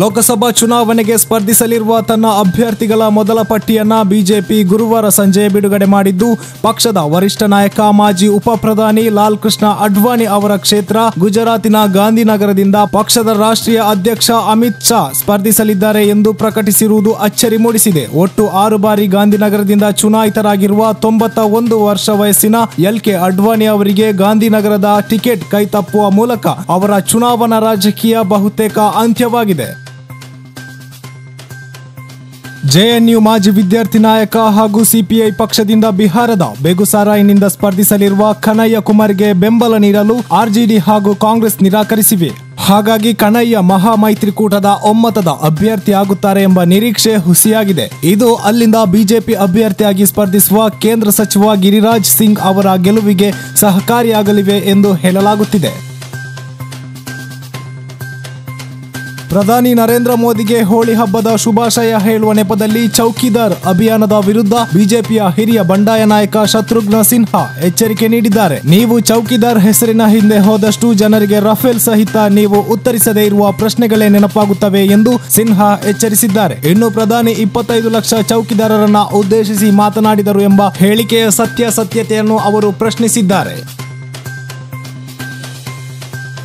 ಲೋಕಸಭಾ ಚುನಾವಣೆಗೆ ಸ್ಪರ್ಧಿಸಲಿರುವ ತನ್ನ ಅಭ್ಯರ್ಥಿಗಳ ಮೊದಲ ಪಟ್ಟಿಯನ್ನ ಬಿಜೆಪಿ ಗುರುವಾರ ಸಂಜೆ ಬಿಡುಗಡೆ ಮಾಡಿದ್ದು, ಪಕ್ಷದ ವರಿಷ್ಠ ನಾಯಕ, ಮಾಜಿ ಉಪ ಪ್ರಧಾನಿ ಲಾಲ್ ಕೃಷ್ಣ ಅಡ್ವಾಣಿ ಅವರ ಕ್ಷೇತ್ರ ಗುಜರಾತಿನ ಗಾಂಧಿನಗರದಿಂದ ಪಕ್ಷದ ರಾಷ್ಟ್ರೀಯ ಅಧ್ಯಕ್ಷ ಅಮಿತ್ ಶಾ ಸ್ಪರ್ಧಿಸಲಿದ್ದಾರೆ ಎಂದು ಪ್ರಕಟಿಸಿರುವುದು ಅಚ್ಚರಿ ಮೂಡಿಸಿದೆ. ಒಟ್ಟು ಆರು ಬಾರಿ ಗಾಂಧಿನಗರದಿಂದ ಚುನಾಯಿತರಾಗಿರುವ ತೊಂಬತ್ತ ಒಂದು ವರ್ಷ ವಯಸ್ಸಿನ ಎಲ್ ಕೆ ಅಡ್ವಾಣಿ ಅವರಿಗೆ ಗಾಂಧಿನಗರದ ಟಿಕೆಟ್ ಕೈತಪ್ಪುವ ಮೂಲಕ ಅವರ ಚುನಾವಣಾ ರಾಜಕೀಯ ಬಹುತೇಕ ಅಂತ್ಯವಾಗಿದೆ. ಜೆಎನ್ಯು ಮಾಜಿ ವಿದ್ಯಾರ್ಥಿ ನಾಯಕ ಹಾಗೂ ಸಿಪಿಐ ಪಕ್ಷದಿಂದ ಬಿಹಾರದ ಬೇಗುಸಾರಾಯ್ನಿಂದ ಸ್ಪರ್ಧಿಸಲಿರುವ ಕನಯ್ಯ ಕುಮಾರ್ಗೆ ಬೆಂಬಲ ನೀಡಲು ಆರ್ಜೆಡಿ ಹಾಗೂ ಕಾಂಗ್ರೆಸ್ ನಿರಾಕರಿಸಿವೆ. ಹಾಗಾಗಿ ಕಣಯ್ಯ ಮಹಾ ಮೈತ್ರಿಕೂಟದ ಒಮ್ಮತದ ಅಭ್ಯರ್ಥಿ ಆಗುತ್ತಾರೆ ಎಂಬ ನಿರೀಕ್ಷೆ ಹುಸಿಯಾಗಿದೆ. ಇದು ಅಲ್ಲಿಂದ ಬಿಜೆಪಿ ಅಭ್ಯರ್ಥಿಯಾಗಿ ಸ್ಪರ್ಧಿಸುವ ಕೇಂದ್ರ ಸಚಿವ ಗಿರಿರಾಜ್ ಸಿಂಗ್ ಅವರ ಗೆಲುವಿಗೆ ಸಹಕಾರಿಯಾಗಲಿವೆ ಎಂದು ಹೇಳಲಾಗುತ್ತಿದೆ. ಪ್ರಧಾನಿ ನರೇಂದ್ರ ಮೋದಿಗೆ ಹೋಳಿ ಹಬ್ಬದ ಶುಭಾಶಯ ಹೇಳುವ ನೆಪದಲ್ಲಿ ಚೌಕಿದಾರ್ ಅಭಿಯಾನದ ವಿರುದ್ಧ ಬಿಜೆಪಿಯ ಹಿರಿಯ ಬಂಡಾಯ ನಾಯಕ ಶತ್ರುಘ್ನ ಸಿನ್ಹಾ ಎಚ್ಚರಿಕೆ ನೀಡಿದ್ದಾರೆ. ನೀವು ಚೌಕಿದಾರ್ ಹೆಸರಿನ ಹಿಂದೆ ಹೋದಷ್ಟು ಜನರಿಗೆ ರಫೇಲ್ ಸಹಿತ ನೀವು ಉತ್ತರಿಸದೇ ಇರುವ ಪ್ರಶ್ನೆಗಳೇ ನೆನಪಾಗುತ್ತವೆ ಎಂದು ಸಿನ್ಹಾ ಎಚ್ಚರಿಸಿದ್ದಾರೆ. ಇನ್ನು ಪ್ರಧಾನಿ ಇಪ್ಪತ್ತೈದು ಲಕ್ಷ ಚೌಕಿದಾರರನ್ನ ಉದ್ದೇಶಿಸಿ ಮಾತನಾಡಿದರು ಎಂಬ ಹೇಳಿಕೆಯ ಸತ್ಯಾಸತ್ಯತೆಯನ್ನು ಅವರು ಪ್ರಶ್ನಿಸಿದ್ದಾರೆ.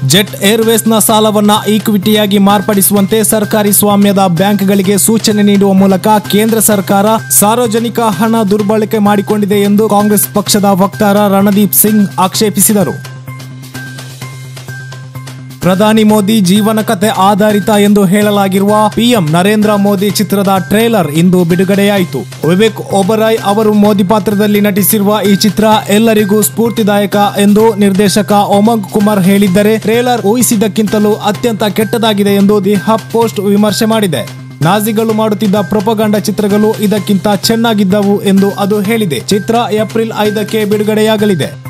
ಜೆಟ್ ಏರ್ವೇಸ್ನ ಸಾಲವನ್ನ ಈಕ್ವಿಟಿಯಾಗಿ ಮಾರ್ಪಡಿಸುವಂತೆ ಸರ್ಕಾರಿ ಸ್ವಾಮ್ಯದ ಬ್ಯಾಂಕ್ಗಳಿಗೆ ಸೂಚನೆ ನೀಡುವ ಮೂಲಕ ಕೇಂದ್ರ ಸರ್ಕಾರ ಸಾರ್ವಜನಿಕ ಹಣ ದುರ್ಬಳಕೆ ಮಾಡಿಕೊಂಡಿದೆ ಎಂದು ಕಾಂಗ್ರೆಸ್ ಪಕ್ಷದ ವಕ್ತಾರ ರಣದೀಪ್ ಸಿಂಗ್ ಆಕ್ಷೇಪಿಸಿದರು. ಪ್ರಧಾನಿ ಮೋದಿ ಜೀವನ ಕತೆ ಆಧಾರಿತ ಎಂದು ಹೇಳಲಾಗಿರುವ ಪಿಎಂ ನರೇಂದ್ರ ಮೋದಿ ಚಿತ್ರದ ಟ್ರೇಲರ್ ಇಂದು ಬಿಡುಗಡೆಯಾಯಿತು. ವಿವೇಕ್ ಒಬರಾಯ್ ಅವರು ಮೋದಿ ಪಾತ್ರದಲ್ಲಿ ನಟಿಸಿರುವ ಈ ಚಿತ್ರ ಎಲ್ಲರಿಗೂ ಸ್ಫೂರ್ತಿದಾಯಕ ಎಂದು ನಿರ್ದೇಶಕ ಒಮಂಗ್ ಕುಮಾರ್ ಹೇಳಿದ್ದರೆ ಟ್ರೇಲರ್ ಊಹಿಸಿದ್ದಕ್ಕಿಂತಲೂ ಅತ್ಯಂತ ಕೆಟ್ಟದಾಗಿದೆ ಎಂದು ದಿ ಹಬ್ ಪೋಸ್ಟ್ ವಿಮರ್ಶೆ ಮಾಡಿದೆ. ನಾಜಿಗಳು ಮಾಡುತ್ತಿದ್ದ ಪ್ರೊಪಗಂಡ ಚಿತ್ರಗಳು ಇದಕ್ಕಿಂತ ಚೆನ್ನಾಗಿದ್ದವು ಎಂದು ಅದು ಹೇಳಿದೆ. ಚಿತ್ರ ಏಪ್ರಿಲ್ ಐದಕ್ಕೆ ಬಿಡುಗಡೆಯಾಗಲಿದೆ.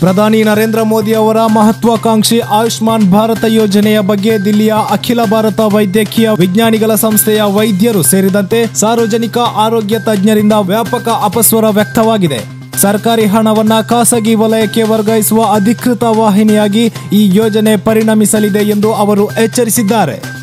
ಪ್ರಧಾನಿ ನರೇಂದ್ರ ಮೋದಿ ಅವರ ಮಹತ್ವಾಕಾಂಕ್ಷಿ ಆಯುಷ್ಮಾನ್ ಭಾರತ ಯೋಜನೆಯ ಬಗ್ಗೆ ದಿಲ್ಲಿಯ ಅಖಿಲ ಭಾರತ ವೈದ್ಯಕೀಯ ವಿಜ್ಞಾನಿಗಳ ಸಂಸ್ಥೆಯ ವೈದ್ಯರು ಸೇರಿದಂತೆ ಸಾರ್ವಜನಿಕ ಆರೋಗ್ಯ ತಜ್ಞರಿಂದ ವ್ಯಾಪಕ ಅಪಸ್ವರ ವ್ಯಕ್ತವಾಗಿದೆ. ಸರ್ಕಾರಿ ಹಣವನ್ನ ಖಾಸಗಿ ವಲಯಕ್ಕೆ ವರ್ಗಾಯಿಸುವ ಅಧಿಕೃತ ವಾಹಿನಿಯಾಗಿ ಈ ಯೋಜನೆ ಪರಿಣಮಿಸಲಿದೆ ಎಂದು ಅವರು ಎಚ್ಚರಿಸಿದ್ದಾರೆ.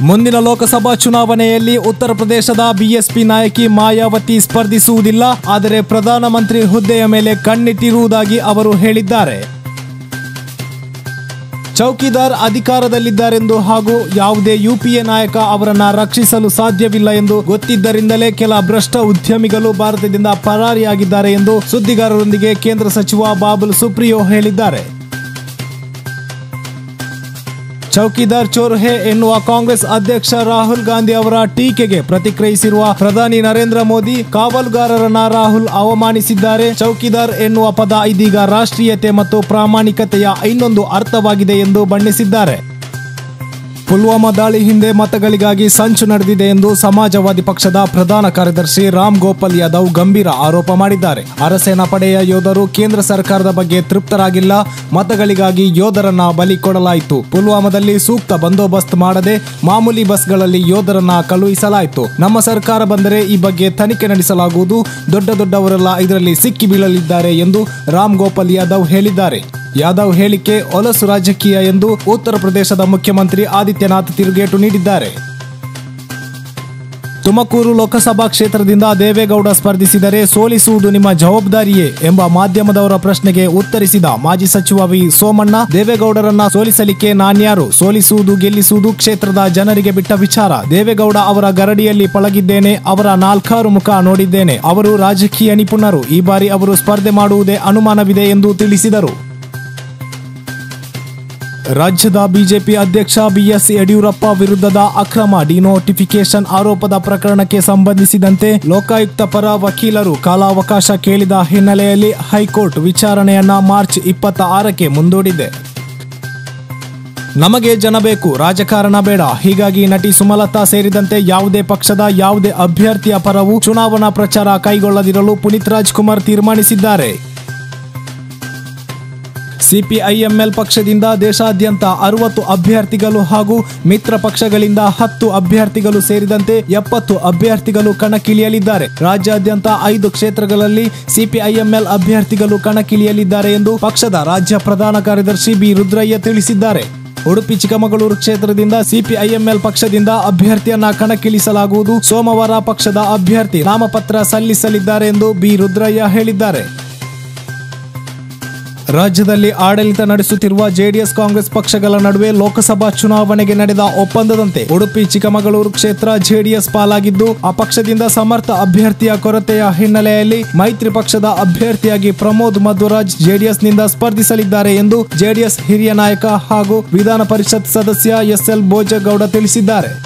ಮುಂದಿನ ಲೋಕಸಭಾ ಚುನಾವಣೆಯಲ್ಲಿ ಉತ್ತರ ಪ್ರದೇಶದ ಬಿಎಸ್ಪಿ ನಾಯಕಿ ಮಾಯಾವತಿ ಸ್ಪರ್ಧಿಸುವುದಿಲ್ಲ, ಆದರೆ ಪ್ರಧಾನಮಂತ್ರಿ ಹುದ್ದೆಯ ಮೇಲೆ ಕಣ್ಣಿಟ್ಟಿರುವುದಾಗಿ ಅವರು ಹೇಳಿದ್ದಾರೆ. ಚೌಕಿದಾರ್ ಅಧಿಕಾರದಲ್ಲಿದ್ದಾರೆಂದು ಹಾಗೂ ಯಾವುದೇ ಯುಪಿಎ ನಾಯಕ ಅವರನ್ನ ರಕ್ಷಿಸಲು ಸಾಧ್ಯವಿಲ್ಲ ಎಂದು ಗೊತ್ತಿದ್ದರಿಂದಲೇ ಕೆಲ ಭ್ರಷ್ಟ ಉದ್ಯಮಿಗಳು ಭಾರತದಿಂದ ಪರಾರಿಯಾಗಿದ್ದಾರೆ ಎಂದು ಸುದ್ದಿಗಾರರೊಂದಿಗೆ ಕೇಂದ್ರ ಸಚಿವ ಬಾಬುಲ್ ಸುಪ್ರಿಯೋ ಹೇಳಿದ್ದಾರೆ. ಚೌಕಿದಾರ್ ಚೋರ್ ಹೇ ಎನ್ನುವ ಕಾಂಗ್ರೆಸ್ ಅಧ್ಯಕ್ಷ ರಾಹುಲ್ ಗಾಂಧಿ ಅವರ ಟೀಕೆಗೆ ಪ್ರತಿಕ್ರಿಯಿಸಿರುವ ಪ್ರಧಾನಿ ನರೇಂದ್ರ ಮೋದಿ ಕಾವಲುಗಾರರನ್ನ ರಾಹುಲ್ ಅವಮಾನಿಸಿದ್ದಾರೆ. ಚೌಕಿದಾರ್ ಎನ್ನುವ ಪದ ಇದೀಗ ರಾಷ್ಟ್ರೀಯತೆ ಮತ್ತು ಪ್ರಾಮಾಣಿಕತೆಯ ಇನ್ನೊಂದು ಅರ್ಥವಾಗಿದೆ ಎಂದು ಬಣ್ಣಿಸಿದ್ದಾರೆ. ಪುಲ್ವಾಮಾ ದಾಳಿ ಹಿಂದೆ ಮತಗಳಿಗಾಗಿ ಸಂಚು ನಡೆದಿದೆ ಎಂದು ಸಮಾಜವಾದಿ ಪಕ್ಷದ ಪ್ರಧಾನ ಕಾರ್ಯದರ್ಶಿ ರಾಮ್ ಗೋಪಾಲ್ ಯಾದವ್ ಗಂಭೀರ ಆರೋಪ ಮಾಡಿದ್ದಾರೆ. ಅರಸೇನಾ ಪಡೆಯ ಯೋಧರು ಕೇಂದ್ರ ಸರ್ಕಾರದ ಬಗ್ಗೆ ತೃಪ್ತರಾಗಿಲ್ಲ. ಮತಗಳಿಗಾಗಿ ಯೋಧರನ್ನ ಬಲಿ ಕೊಡಲಾಯಿತು. ಪುಲ್ವಾಮಾದಲ್ಲಿ ಸೂಕ್ತ ಬಂದೋಬಸ್ತ್ ಮಾಡದೆ ಮಾಮೂಲಿ ಬಸ್ಗಳಲ್ಲಿ ಯೋಧರನ್ನ ಕಳುಹಿಸಲಾಯಿತು. ನಮ್ಮ ಸರ್ಕಾರ ಬಂದರೆ ಈ ಬಗ್ಗೆ ತನಿಖೆ ನಡೆಸಲಾಗುವುದು. ದೊಡ್ಡ ದೊಡ್ಡವರೆಲ್ಲ ಇದರಲ್ಲಿ ಸಿಕ್ಕಿ ಬೀಳಲಿದ್ದಾರೆ ಎಂದು ರಾಮ್ ಗೋಪಾಲ್ ಯಾದವ್ ಹೇಳಿದ್ದಾರೆ. ಯಾದವ್ ಹೇಳಿಕೆ ಒಲಸು ರಾಜಕೀಯ ಎಂದು ಉತ್ತರ ಪ್ರದೇಶದ ಮುಖ್ಯಮಂತ್ರಿ ಆದಿತ್ಯನಾಥ್ ತಿರುಗೇಟು ನೀಡಿದ್ದಾರೆ. ತುಮಕೂರು ಲೋಕಸಭಾ ಕ್ಷೇತ್ರದಿಂದ ದೇವೇಗೌಡ ಸ್ಪರ್ಧಿಸಿದರೆ ಸೋಲಿಸುವುದು ನಿಮ್ಮ ಜವಾಬ್ದಾರಿಯೇ ಎಂಬ ಮಾಧ್ಯಮದವರ ಪ್ರಶ್ನೆಗೆ ಉತ್ತರಿಸಿದ ಮಾಜಿ ಸಚಿವ ವಿ ಸೋಮಣ್ಣ, ದೇವೇಗೌಡರನ್ನ ಸೋಲಿಸಲಿಕ್ಕೆ ನಾನ್ಯಾರು ಸೋಲಿಸುವುದು ಗೆಲ್ಲಿಸುವುದು ಕ್ಷೇತ್ರದ ಜನರಿಗೆ ಬಿಟ್ಟ ವಿಚಾರ. ದೇವೇಗೌಡ ಅವರ ಗರಡಿಯಲ್ಲಿ ಪಳಗಿದ್ದೇನೆ, ಅವರ ನಾಲ್ಕಾರು ಮುಖ ನೋಡಿದ್ದೇನೆ. ಅವರು ರಾಜಕೀಯ ನಿಪುಣರು. ಈ ಬಾರಿ ಅವರು ಸ್ಪರ್ಧೆ ಮಾಡುವುದೇ ಅನುಮಾನವಿದೆ ಎಂದು ತಿಳಿಸಿದರು. ರಾಜ್ಯದ ಬಿಜೆಪಿ ಅಧ್ಯಕ್ಷ ಬಿಎಸ್ ಯಡಿಯೂರಪ್ಪ ವಿರುದ್ಧದ ಅಕ್ರಮ ಡಿನೋಟಿಫಿಕೇಶನ್ ಆರೋಪದ ಪ್ರಕರಣಕ್ಕೆ ಸಂಬಂಧಿಸಿದಂತೆ ಲೋಕಾಯುಕ್ತ ಪರ ವಕೀಲರು ಕಾಲಾವಕಾಶ ಕೇಳಿದ ಹಿನ್ನೆಲೆಯಲ್ಲಿ ಹೈಕೋರ್ಟ್ ವಿಚಾರಣೆಯನ್ನ ಮಾರ್ಚ್ ಇಪ್ಪತ್ತ ಆರಕ್ಕೆ ಮುಂದೂಡಿದೆ. ನಮಗೆ ಜನ ಬೇಕು, ರಾಜಕಾರಣ ಬೇಡ. ಹೀಗಾಗಿ ನಟಿ ಸುಮಲತಾ ಸೇರಿದಂತೆ ಯಾವುದೇ ಪಕ್ಷದ ಯಾವುದೇ ಅಭ್ಯರ್ಥಿಯ ಪರವೂ ಚುನಾವಣಾ ಪ್ರಚಾರ ಕೈಗೊಳ್ಳದಿರಲು ಪುನೀತ್ ರಾಜ್ಕುಮಾರ್ ತೀರ್ಮಾನಿಸಿದ್ದಾರೆ. ಸಿಪಿಐಎಂಎಲ್ ಪಕ್ಷದಿಂದ ದೇಶಾದ್ಯಂತ ಅರವತ್ತು ಅಭ್ಯರ್ಥಿಗಳು ಹಾಗೂ ಮಿತ್ರ ಪಕ್ಷಗಳಿಂದ ಹತ್ತು ಅಭ್ಯರ್ಥಿಗಳು ಸೇರಿದಂತೆ ಎಪ್ಪತ್ತು ಅಭ್ಯರ್ಥಿಗಳು ಕಣಕ್ಕಿಳಿಯಲಿದ್ದಾರೆ. ರಾಜ್ಯಾದ್ಯಂತ ಐದು ಕ್ಷೇತ್ರಗಳಲ್ಲಿ ಸಿಪಿಐಎಂಎಲ್ ಅಭ್ಯರ್ಥಿಗಳು ಕಣಕ್ಕಿಳಿಯಲಿದ್ದಾರೆ ಎಂದು ಪಕ್ಷದ ರಾಜ್ಯ ಪ್ರಧಾನ ಕಾರ್ಯದರ್ಶಿ ಬಿ. ರುದ್ರಯ್ಯ ತಿಳಿಸಿದ್ದಾರೆ. ಉಡುಪಿ, ಚಿಕ್ಕಮಗಳೂರು ಕ್ಷೇತ್ರದಿಂದ ಸಿಪಿಐಎಂಎಲ್ ಪಕ್ಷದಿಂದ ಅಭ್ಯರ್ಥಿಯನ್ನ ಕಣಕ್ಕಿಳಿಸಲಾಗುವುದು. ಸೋಮವಾರ ಪಕ್ಷದ ಅಭ್ಯರ್ಥಿ ನಾಮಪತ್ರ ಸಲ್ಲಿಸಲಿದ್ದಾರೆ ಎಂದು ಬಿ. ರುದ್ರಯ್ಯ ಹೇಳಿದ್ದಾರೆ. ರಾಜ್ಯದಲ್ಲಿ ಆಡಳಿತ ನಡೆಸುತ್ತಿರುವ ಜೆಡಿಎಸ್ ಕಾಂಗ್ರೆಸ್ ಪಕ್ಷಗಳ ನಡುವೆ ಲೋಕಸಭಾ ಚುನಾವಣೆಗೆ ನಡೆದ ಒಪ್ಪಂದದಂತೆ ಉಡುಪಿ, ಚಿಕ್ಕಮಗಳೂರು ಕ್ಷೇತ್ರ ಜೆಡಿಎಸ್ ಪಾಲಾಗಿದ್ದು ಆ ಪಕ್ಷದಿಂದ ಸಮರ್ಥ ಅಭ್ಯರ್ಥಿಯ ಕೊರತೆಯ ಹಿನ್ನೆಲೆಯಲ್ಲಿ ಮೈತ್ರಿ ಪಕ್ಷದ ಅಭ್ಯರ್ಥಿಯಾಗಿ ಪ್ರಮೋದ್ ಮಧ್ವರಾಜ್ ಜೆಡಿಎಸ್ನಿಂದ ಸ್ಪರ್ಧಿಸಲಿದ್ದಾರೆ ಎಂದು ಜೆಡಿಎಸ್ ಹಿರಿಯ ನಾಯಕ ಹಾಗೂ ವಿಧಾನ ಪರಿಷತ್ ಸದಸ್ಯ ಎಸ್ಎಲ್ ಭೋಜಗೌಡ ತಿಳಿಸಿದ್ದಾರೆ.